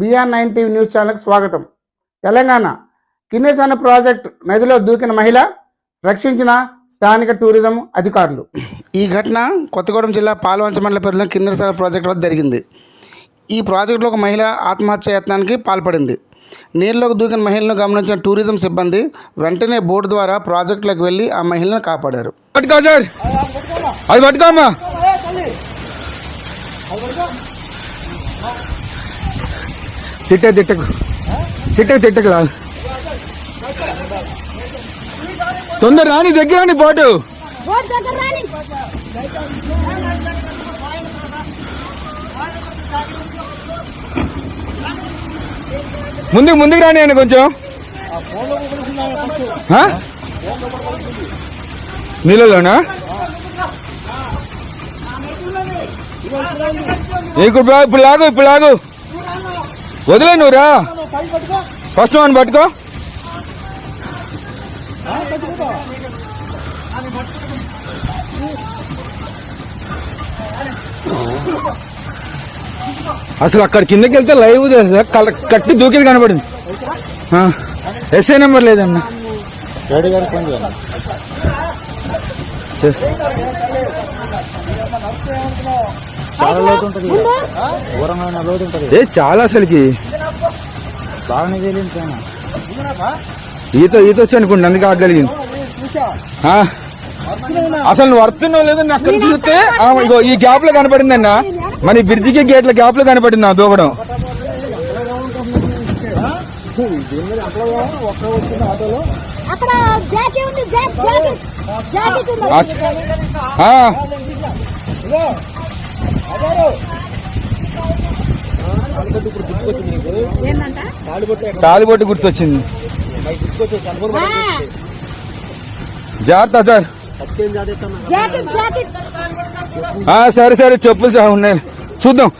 BR nine TV news ఛానల్కి స్వాగతం. Telangana కిన్నెసాన project నదిలో దూకిన మహిళ రక్షించిన స్థానిక టూరిజం అధికారులు. ఈ ఘటన కొత్తగూడెం జిల్లా పాల్వంచ మండల పరిధిలో కిన్నెసాన ప్రాజెక్ట్ వద్ద జరిగింది. ఈ ప్రాజెక్టులో ఒక మహిళ ఆత్మహత్య యత్నానికి పాల్పడింది. నీళ్ళలోకి దూకిన మహిళను గమనించిన టూరిజం సిబ్బంది వెంటనే బోర్డు ద్వారా ప్రాజెక్టులోకి వెళ్ళి ఆ మహిళను కాపాడారు. అది తిట్టే తిట్టకు తిట్టకు తిట్టకు రా తొందర రాని దగ్గర రాని బాటు. బోట్ దగ్గర రాని. ముందుకు ముందుకు రాని అండి కొంచెం? నీళ్ళలోనా? ఇప్పుడు ఇప్పుడు లాగు ఇప్పుడు లాగు. వదిలే నువ్వురా ఫస్ట్ వన్ పట్టుకో. అసలు అక్కడ కిందకి వెళ్తే లైవ్ కల- కట్టి దూకేది కనబడింది. ఎస్ఐ నెంబర్ లేదన్నా. చేస్- ఏ చాలా అసలుకి. ఈత ఈత వచ్చి అనుకోండి అందుకే ఆగలిగింది ఆ, అసలు నువ్వు వస్తున్నావు లేదో అక్కడ చూస్తే ఆ, ఇగో ఈ గ్యాప్లో కనపడింది అన్న మన ఈ బ్రిడ్జికి గేట్ల గ్యాప్లో కనపడింది ఆ దూకడం. అక్కడ తాలిబొట్టు గుర్తొచ్చింది. జాగ్రత్త సార్. సరే సరే చెప్పులు ఉన్నాయి. చూద్దాం.